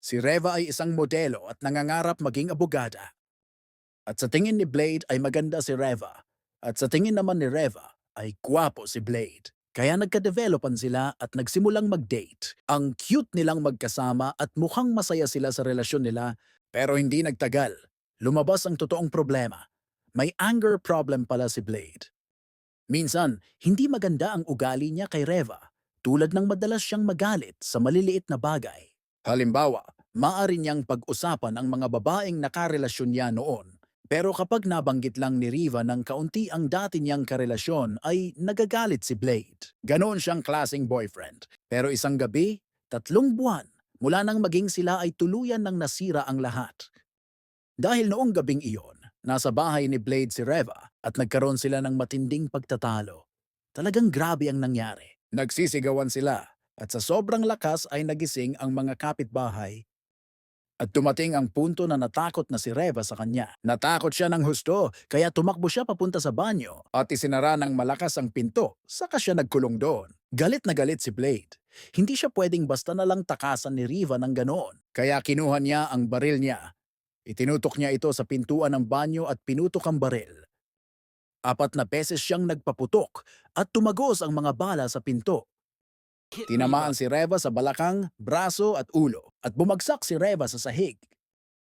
Si Reva ay isang modelo at nangangarap maging abogada. At sa tingin ni Blade ay maganda si Reva. At sa tingin naman ni Reva ay gwapo si Blade. Kaya nagka-developan sila at nagsimulang mag-date. Ang cute nilang magkasama at mukhang masaya sila sa relasyon nila pero hindi nagtagal. Lumabas ang totoong problema. May anger problem pala si Blade. Minsan, hindi maganda ang ugali niya kay Reva, tulad ng madalas siyang magalit sa maliliit na bagay. Halimbawa, maaari niyang pag-usapan ang mga babaeng nakarelasyon niya noon. Pero kapag nabanggit lang ni Riva ng kaunti ang dati niyang karelasyon ay nagagalit si Blade. Ganoon siyang klaseng boyfriend. Pero isang gabi, tatlong buwan, mula nang maging sila ay tuluyan ng nasira ang lahat. Dahil noong gabing iyon, nasa bahay ni Blade si Reva at nagkaroon sila ng matinding pagtatalo. Talagang grabe ang nangyari. Nagsisigawan sila at sa sobrang lakas ay nagising ang mga kapitbahay at dumating ang punto na natakot na si Reva sa kanya. Natakot siya ng husto, kaya tumakbo siya papunta sa banyo at isinara ng malakas ang pinto, saka siya nagkulong doon. Galit na galit si Blade. Hindi siya pwedeng basta na lang takasan ni Riva ng ganoon. Kaya kinuha niya ang baril niya. Itinutok niya ito sa pintuan ng banyo at pinutok ang baril. Apat na beses siyang nagpaputok at tumagos ang mga bala sa pinto. Tinamaan si Reva sa balakang, braso at ulo at bumagsak si Reva sa sahig.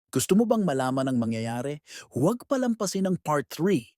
Gusto mo bang malaman ang mangyayari? Huwag palampasin ang part 3.